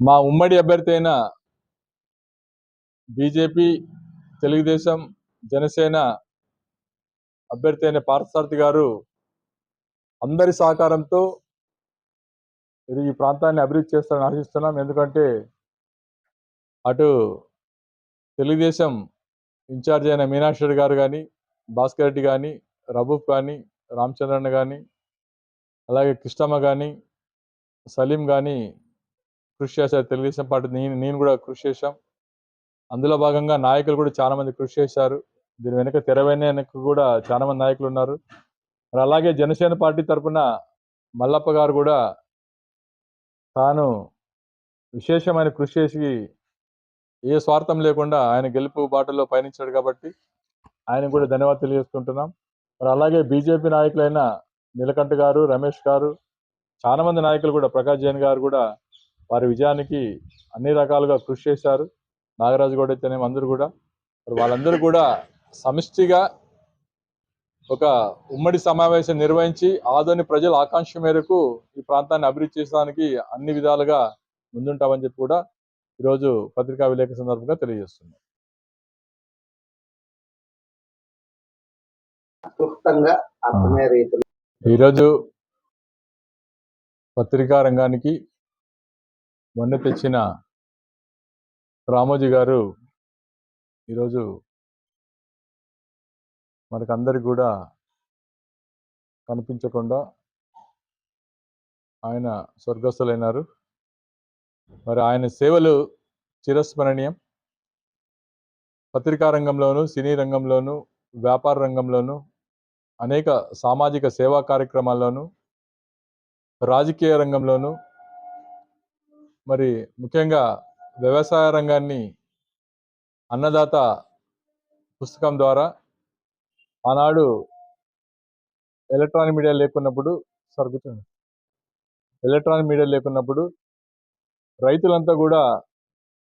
మా ఉమ్మడి అభ్యర్థి అయిన బీజేపీ తెలుగుదేశం జనసేన అభ్యర్థి అయిన పార్థసారథి గారు అందరి సహకారంతో ఇది ఈ ప్రాంతాన్ని అభివృద్ధి చేస్తారని ఆశిస్తున్నాం. ఎందుకంటే అటు తెలుగుదేశం ఇన్ఛార్జ్ అయిన మీనాక్షి రెడ్డి గారు కానీ భాస్కర్ రెడ్డి కానీ రబూబ్ కానీ రామచంద్రన్ కానీ అలాగే కృష్ణమ్మ కానీ సలీం కానీ కృషి చేశారు తెలుగుదేశం పార్టీ. నేను నేను కూడా కృషి చేశాం. అందులో భాగంగా నాయకులు కూడా చాలామంది కృషి చేశారు. దీని వెనుక తెర వెనక కూడా చాలామంది నాయకులు ఉన్నారు. మరి అలాగే జనసేన పార్టీ తరఫున మల్లప్ప గారు కూడా తాను విశేషమైన కృషి చేసి ఏ స్వార్థం లేకుండా ఆయన గెలుపు బాటలో పయనించాడు కాబట్టి ఆయన కూడా ధన్యవాదాలు తెలియజేసుకుంటున్నాం. మరి అలాగే బీజేపీ నాయకులైన నీలకంఠ గారు రమేష్ గారు చాలా మంది నాయకులు కూడా ప్రకాష్ జైన్ గారు కూడా వారి విజయానికి అన్ని రకాలుగా కృషి చేశారు. నాగరాజు గౌడ్ అయితేనేమి అందరూ కూడా. మరి వాళ్ళందరూ కూడా సమిష్టిగా ఒక ఉమ్మడి సమావేశం నిర్వహించి ఆదోని ప్రజల ఆకాంక్ష మేరకు ఈ ప్రాంతాన్ని అభివృద్ధి చేసడానికి అన్ని విధాలుగా ముందుంటామని చెప్పి కూడా ఈరోజు పత్రికా విలేక సందర్భంగా తెలియజేస్తున్నాం. ఈరోజు పత్రికా రంగానికి మొన్న తెచ్చిన రామోజీ గారు ఈరోజు మనకందరికి కూడా కనిపించకుండా ఆయన స్వర్గస్థులైనారు. మరి ఆయన సేవలు చిరస్మరణీయం. పత్రికా రంగంలోనూ సినీ రంగంలోను వ్యాపార రంగంలోనూ అనేక సామాజిక సేవా కార్యక్రమాల్లోనూ రాజకీయ రంగంలోనూ మరి ముఖ్యంగా వ్యవసాయ రంగాన్ని అన్నదాత పుస్తకం ద్వారా ఆనాడు ఎలక్ట్రానిక్ మీడియా లేకున్నప్పుడు సార్ ఎలక్ట్రానిక్ మీడియా లేకున్నప్పుడు రైతులంతా కూడా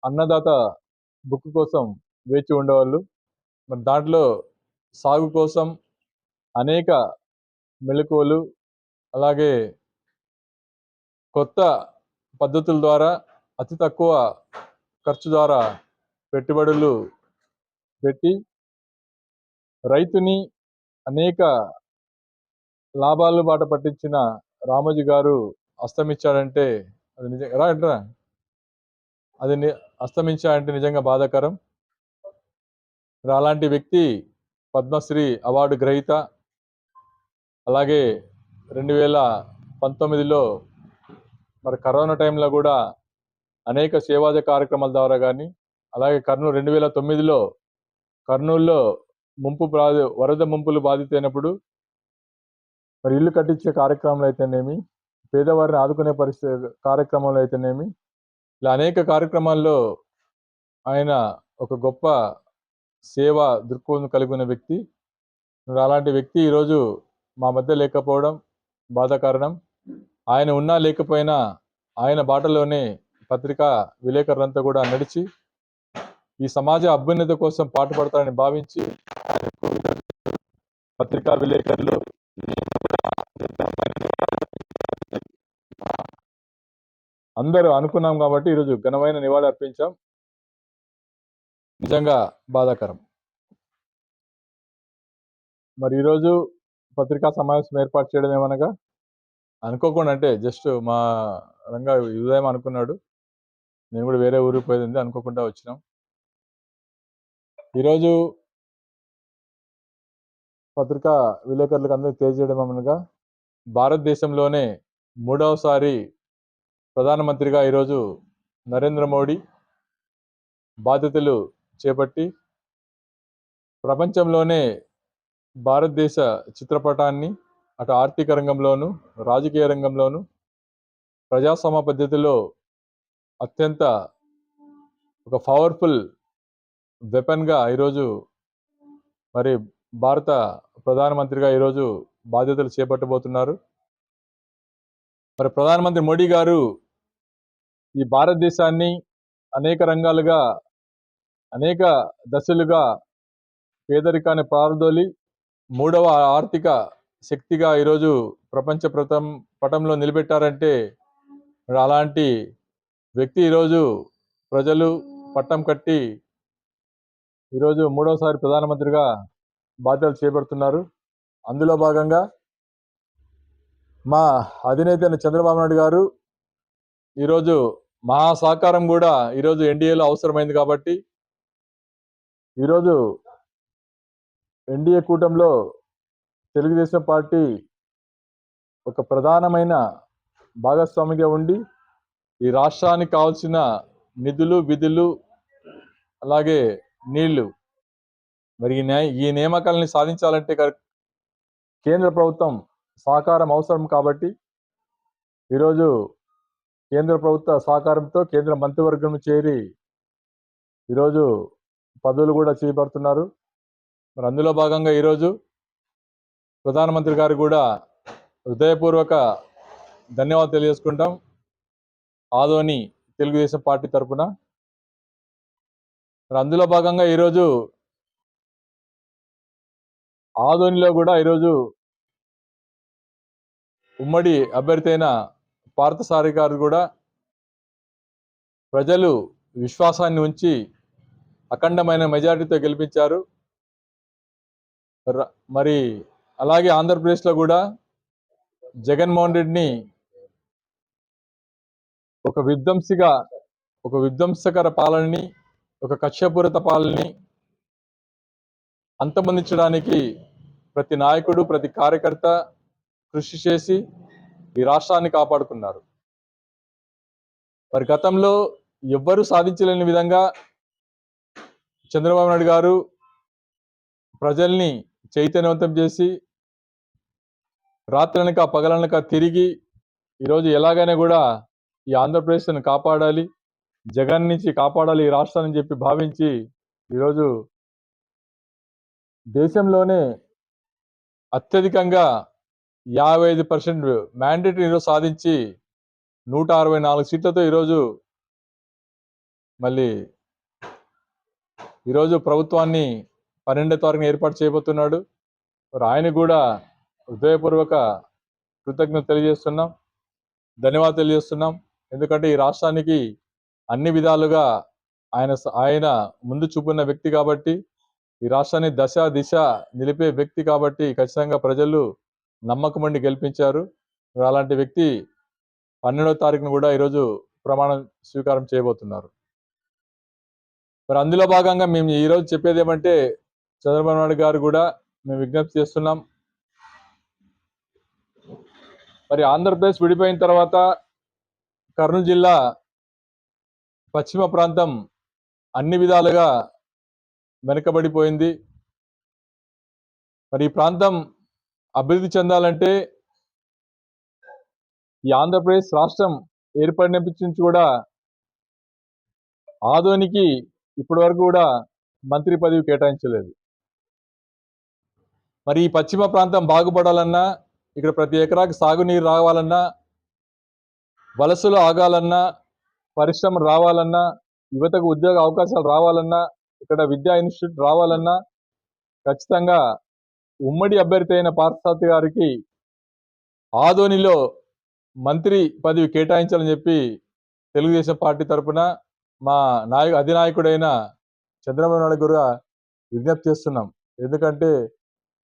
అన్నదాత బుక్ కోసం వేచి ఉండేవాళ్ళు. మరి దాంట్లో సాగు కోసం అనేక మెలకువలు అలాగే కొత్త పద్ధతుల ద్వారా అతి తక్కువ ఖర్చు ద్వారా పెట్టుబడులు పెట్టి రైతుని అనేక లాభాలు బాట పట్టించిన రామోజీ గారు అస్తమించాడంటే అది నిజంగా రా అది ని- అస్తమించాడంటే నిజంగా బాధాకరం. అలాంటి వ్యక్తి పద్మశ్రీ అవార్డు గ్రహీత. అలాగే రెండు వేల పంతొమ్మిదిలో మరి కరోనా టైంలో కూడా అనేక సేవాజ కార్యక్రమాల ద్వారా కానీ అలాగే కర్నూలు రెండు వేల తొమ్మిదిలో కర్నూలులో ముంపు బాధ వరద ముంపులు బాధితైనప్పుడు మరి ఇల్లు కట్టించే కార్యక్రమాలు అయితేనేమి పేదవారిని ఆదుకునే పరిస్థితి కార్యక్రమాలు అయితేనేమి ఇలా అనేక కార్యక్రమాల్లో ఆయన ఒక గొప్ప సేవ దృక్కోణం కలిగి ఉన్న వ్యక్తి అలాంటి వ్యక్తి ఈరోజు మా మధ్య లేకపోవడం బాధాకరణం ఆయన ఉన్నా లేకపోయినా ఆయన బాటలోనే పత్రికా విలేకరులంతా కూడా నడిచి ఈ సమాజ అభ్యున్నత కోసం పాటుపడతారని భావించి పత్రికా విలేకరులు అందరూ అనుకున్నాం కాబట్టి ఈరోజు ఘనమైన నివాళి అర్పించాం. నిజంగా బాధాకరం. మరి ఈరోజు పత్రికా సమావేశం ఏర్పాటు చేయడం ఏమనగా? అనుకోకుండా అంటే జస్ట్ మా రంగా ఉదయం అనుకున్నాడు. నేను కూడా వేరే ఊరికి పోయింది అనుకోకుండా వచ్చినాం. ఈరోజు పత్రికా విలేకరులకు అందరికీ తెలియజేయడం ఏమనగా భారతదేశంలోనే మూడవసారి ప్రధానమంత్రిగా ఈరోజు నరేంద్ర మోడీ బాధ్యతలు చేపట్టి ప్రపంచంలోనే భారతదేశ చిత్రపటాన్ని అటు ఆర్థిక రంగంలోనూ రాజకీయ రంగంలోనూ ప్రజాస్వామ్య పద్ధతిలో అత్యంత ఒక పవర్ఫుల్ వెపన్గా ఈరోజు మరి భారత ప్రధానమంత్రిగా ఈరోజు బాధ్యతలు చేపట్టబోతున్నారు. మరి ప్రధానమంత్రి మోడీ గారు ఈ భారతదేశాన్ని అనేక రంగాలుగా అనేక దశలుగా పేదరికాన్ని పారదోలి మూడవ ఆర్థిక శక్తిగా ఈరోజు ప్రపంచ ప్రథం పటంలో నిలబెట్టారంటే మరి అలాంటి వ్యక్తి ఈరోజు ప్రజలు పట్టం కట్టి ఈరోజు మూడవసారి ప్రధానమంత్రిగా బాధ్యతలు చేపడుతున్నారు. అందులో భాగంగా మా అధినేత అయిన చంద్రబాబు నాయుడు గారు ఈరోజు మహా సహకారం కూడా ఈరోజు ఎన్డీఏలో అవసరమైంది కాబట్టి ఈరోజు ఎన్డీఏ కూటమిలో తెలుగుదేశం పార్టీ ఒక ప్రధానమైన భాగస్వామిగా ఉండి ఈ రాష్ట్రానికి కావాల్సిన నిధులు విధులు అలాగే నీళ్ళు మరి ఈ ఈ నియామకాలని సాధించాలంటే కేంద్ర ప్రభుత్వం సహకారం అవసరం కాబట్టి ఈరోజు కేంద్ర ప్రభుత్వ సహకారంతో కేంద్ర మంత్రివర్గం చేరి ఈరోజు పదవులు కూడా చేపడుతున్నారు. మరి అందులో భాగంగా ఈరోజు ప్రధానమంత్రి గారు కూడా హృదయపూర్వక ధన్యవాదాలు తెలియజేసుకుంటాం. ఆదోని తెలుగుదేశం పార్టీ తరఫున మరి అందులో భాగంగా ఈరోజు ఆదోనిలో కూడా ఈరోజు ఉమ్మడి అభ్యర్థి అయిన పార్థసారి గారు కూడా ప్రజలు విశ్వాసాన్ని ఉంచి అఖండమైన మెజారిటీతో గెలిపించారు. మరి అలాగే ఆంధ్రప్రదేశ్లో కూడా జగన్మోహన్ రెడ్డిని ఒక విధ్వంసిగా ఒక విధ్వంసకర పాలనని ఒక కక్షపూరిత పాలనని అంతమందించడానికి ప్రతి నాయకుడు ప్రతి కార్యకర్త కృషి చేసి ఈ రాష్ట్రాన్ని కాపాడుకున్నారు. మరి గతంలో ఎవ్వరూ సాధించలేని విధంగా చంద్రబాబు నాయుడు గారు ప్రజల్ని చైతన్యవంతం చేసి రాత్రనక పగలనక తిరిగి ఈరోజు ఎలాగైనా కూడా ఈ ఆంధ్రప్రదేశ్ను కాపాడాలి జగన్ నుంచి కాపాడాలి ఈ రాష్ట్రాన్ని చెప్పి భావించి ఈరోజు దేశంలోనే అత్యధికంగా యాభై ఐదు పర్సెంట్ మ్యాండేట్ ఈరోజు సాధించి నూట అరవై నాలుగు సీట్లతో ఈరోజు మళ్ళీ ఈరోజు ప్రభుత్వాన్ని పన్నెండో తారీఖున ఏర్పాటు చేయబోతున్నాడు. మరి ఆయన కూడా హృదయపూర్వక కృతజ్ఞత తెలియజేస్తున్నాం. ధన్యవాదాలు తెలియజేస్తున్నాం. ఎందుకంటే ఈ రాష్ట్రానికి అన్ని విధాలుగా ఆయన స- ఆయన ముందు చూపున్న వ్యక్తి కాబట్టి ఈ రాష్ట్రాన్ని దశ దిశ నిలిపే వ్యక్తి కాబట్టి ఖచ్చితంగా ప్రజలు నమ్మకమండి గెలిపించారు. అలాంటి వ్యక్తి పన్నెండవ తారీఖున కూడా ఈరోజు ప్రమాణం స్వీకారం చేయబోతున్నారు. మరి అందులో భాగంగా మేము ఈరోజు చెప్పేది ఏమంటే చంద్రబాబు నాయుడు గారు కూడా మేము విజ్ఞప్తి చేస్తున్నాం. మరి ఆంధ్రప్రదేశ్ విడిపోయిన తర్వాత కర్నూలు జిల్లా పశ్చిమ ప్రాంతం అన్ని విధాలుగా వెనుకబడిపోయింది. మరి ఈ ప్రాంతం అభివృద్ధి చెందాలంటే ఈ ఆంధ్రప్రదేశ్ రాష్ట్రం ఏర్పడినప్పటి నుంచి కూడా ఆదోనికి ఇప్పటి వరకు కూడా మంత్రి పదవి కేటాయించలేదు. మరి ఈ పశ్చిమ ప్రాంతం బాగుపడాలన్నా ఇక్కడ ప్రతి ఎకరాకి సాగునీరు రావాలన్నా వలసలు ఆగాలన్నా పరిశ్రమ రావాలన్నా యువతకు ఉద్యోగ అవకాశాలు రావాలన్నా ఇక్కడ విద్యా ఇన్స్టిట్యూట్ రావాలన్నా ఖచ్చితంగా ఉమ్మడి అభ్యర్థి అయిన పార్థసాతి గారికి ఆదోనిలో మంత్రి పదవి కేటాయించాలని చెప్పి తెలుగుదేశం పార్టీ తరపున మా నాయకు అధినాయకుడైన చంద్రబాబు నాయుడు కూడా విజ్ఞప్తి చేస్తున్నాం. ఎందుకంటే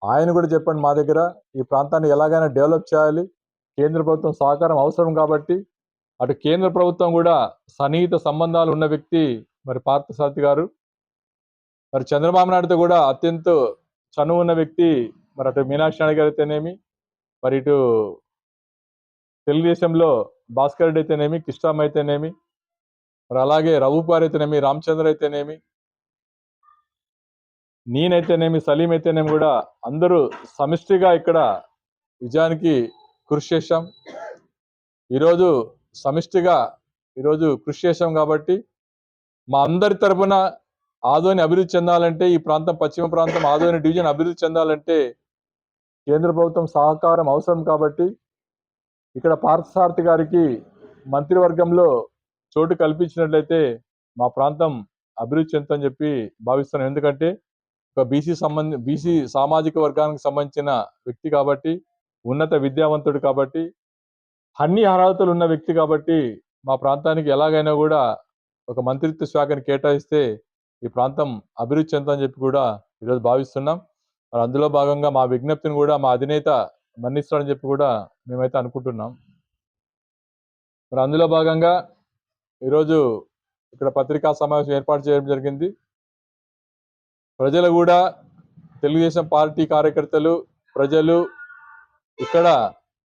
ఆయన కూడా చెప్పండి మా దగ్గర ఈ ప్రాంతాన్ని ఎలాగైనా డెవలప్ చేయాలి కేంద్ర ప్రభుత్వం సహకారం అవసరం కాబట్టి అటు కేంద్ర ప్రభుత్వం కూడా సన్నిహిత సంబంధాలు ఉన్న వ్యక్తి మరి పార్థసారథి గారు మరి చంద్రబాబు నాయుడుతో కూడా అత్యంత చనువు ఉన్న వ్యక్తి మరి అటు మీనాక్షి నాయుడు గారు అయితేనేమి మరి ఇటు తెలుగుదేశంలో భాస్కర్ రెడ్డి అయితేనేమి కిష్టామ్ అయితేనేమి మరి అలాగే రఘుపార్ అయితేనేమి రామచంద్ర అయితేనేమి నేనైతేనేమి సలీం అయితేనేమి కూడా అందరూ సమిష్టిగా ఇక్కడ విజయానికి కృషి చేశాం. ఈరోజు సమిష్టిగా ఈరోజు కృషి చేశాం కాబట్టి మా అందరి తరపున ఆదోని అభివృద్ధి చెందాలంటే ఈ ప్రాంతం పశ్చిమ ప్రాంతం ఆదోని డివిజన్ అభివృద్ధి చెందాలంటే కేంద్ర ప్రభుత్వం సహకారం అవసరం కాబట్టి ఇక్కడ పార్థసారథి గారికి మంత్రివర్గంలో చోటు కల్పించినట్లయితే మా ప్రాంతం అభివృద్ధి చెందుతుందని చెప్పి భావిస్తున్నాను. ఎందుకంటే ఒక బీసీ సంబంధ బీసీ సామాజిక వర్గానికి సంబంధించిన వ్యక్తి కాబట్టి ఉన్నత విద్యావంతుడు కాబట్టి అన్ని అర్హతలు ఉన్న వ్యక్తి కాబట్టి మా ప్రాంతానికి ఎలాగైనా కూడా ఒక మంత్రిత్వ శాఖను కేటాయిస్తే ఈ ప్రాంతం అభివృద్ధి చెందుతుందని చెప్పి కూడా ఈరోజు భావిస్తున్నాం. మరి అందులో భాగంగా మా విజ్ఞప్తిని కూడా మా అధినేత మన్నిస్తాడని చెప్పి కూడా మేమైతే అనుకుంటున్నాం. మరి అందులో భాగంగా ఈరోజు ఇక్కడ పత్రికా సమావేశం ఏర్పాటు చేయడం జరిగింది. ప్రజలు కూడా తెలుగుదేశం పార్టీ కార్యకర్తలు ప్రజలు ఇక్కడ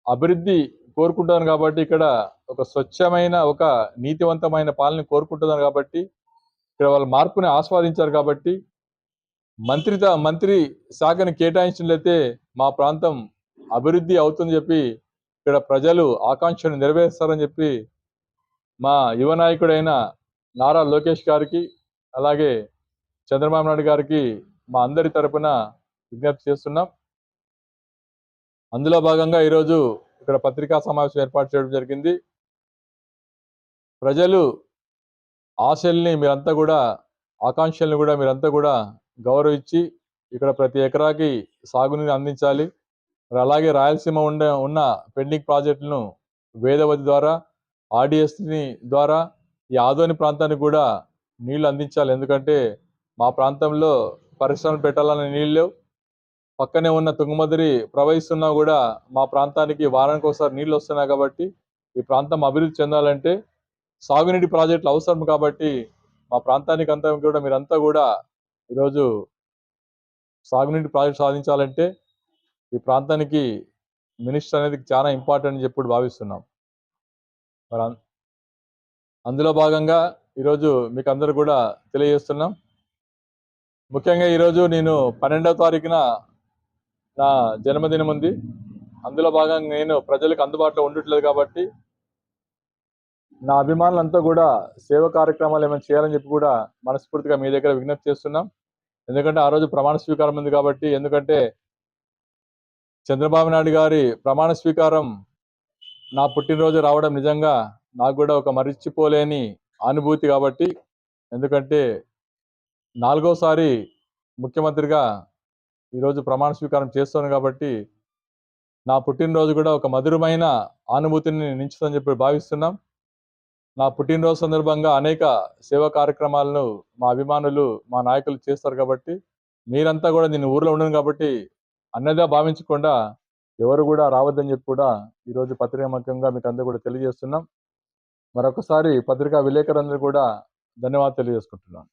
అభివృద్ధి కోరుకుంటున్నారు కాబట్టి ఇక్కడ ఒక స్వచ్ఛమైన ఒక నీతివంతమైన పాలన కోరుకుంటున్నారు కాబట్టి ఇక్కడ వాళ్ళ మార్పుని ఆస్వాదించారు కాబట్టి మంత్రిత మంత్రి శాఖని కేటాయించినట్లయితే మా ప్రాంతం అభివృద్ధి అవుతుందని చెప్పి ఇక్కడ ప్రజలు ఆకాంక్షను నెరవేరుస్తారని చెప్పి మా యువ నాయకుడైన నారా లోకేష్ గారికి అలాగే చంద్రబాబు నాయుడు గారికి మా అందరి తరపున విజ్ఞప్తి చేస్తున్నాం. అందులో భాగంగా ఈరోజు ఇక్కడ పత్రికా సమావేశం ఏర్పాటు చేయడం జరిగింది. ప్రజలు ఆశల్ని మీరంతా కూడా ఆకాంక్షల్ని కూడా మీరంతా కూడా గౌరవించి ఇక్కడ ప్రతి ఎకరాకి సాగునీరు అందించాలి. మరి అలాగే రాయలసీమ ఉండే ఉన్న పెండింగ్ ప్రాజెక్టులను వేదవతి ద్వారా ఆర్డిఎస్ని ద్వారా ఈ ఆదోని ప్రాంతానికి కూడా నీళ్ళు అందించాలి. ఎందుకంటే మా ప్రాంతంలో పరిశ్రమలు పెట్టాలనే నీళ్ళు లేవు. పక్కనే ఉన్న తుంగమదిరి ప్రవహిస్తున్నా కూడా మా ప్రాంతానికి వారానికి ఒకసారి నీళ్ళు వస్తున్నాయి కాబట్టి ఈ ప్రాంతం అభివృద్ధి చెందాలంటే సాగునీటి ప్రాజెక్టులు అవసరం కాబట్టి మా ప్రాంతానికి అంతా కూడా మీరంతా కూడా ఈరోజు సాగునీటి ప్రాజెక్ట్ సాధించాలంటే ఈ ప్రాంతానికి మినిస్టర్ అనేది చాలా ఇంపార్టెంట్ అని చెప్పి భావిస్తున్నాం. మరి అందులో భాగంగా ఈరోజు మీకు అందరూ కూడా తెలియజేస్తున్నాం. ముఖ్యంగా ఈరోజు నేను పన్నెండవ తారీఖున నా జన్మదినం ఉంది. అందులో భాగంగా నేను ప్రజలకు అందుబాటులో ఉండట్లేదు కాబట్టి నా అభిమానులంతా కూడా సేవ కార్యక్రమాలు ఏమైనా చేయాలని చెప్పి కూడా మనస్ఫూర్తిగా మీ దగ్గర విజ్ఞప్తి చేస్తున్నాం. ఎందుకంటే ఆ రోజు ప్రమాణ స్వీకారం ఉంది కాబట్టి ఎందుకంటే చంద్రబాబు నాయుడు గారి ప్రమాణ స్వీకారం నా పుట్టినరోజు రావడం నిజంగా నాకు కూడా ఒక మరిచిపోలేని అనుభూతి కాబట్టి ఎందుకంటే నాలుగోసారి ముఖ్యమంత్రిగా ఈరోజు ప్రమాణ స్వీకారం చేస్తాను కాబట్టి నా పుట్టినరోజు కూడా ఒక మధురమైన అనుభూతిని నించుతుందని చెప్పి భావిస్తున్నాం. నా పుట్టినరోజు సందర్భంగా అనేక సేవా కార్యక్రమాలను మా అభిమానులు మా నాయకులు చేస్తారు కాబట్టి మీరంతా కూడా నేను ఊర్లో ఉండను కాబట్టి అన్నదా భావించకుండా ఎవరు కూడా రావద్దని చెప్పి కూడా ఈరోజు పత్రిక ముఖ్యంగా మీకు అందరూ కూడా తెలియజేస్తున్నాం. మరొకసారి పత్రికా విలేకరులందరూ కూడా ధన్యవాదాలు తెలియజేసుకుంటున్నాను.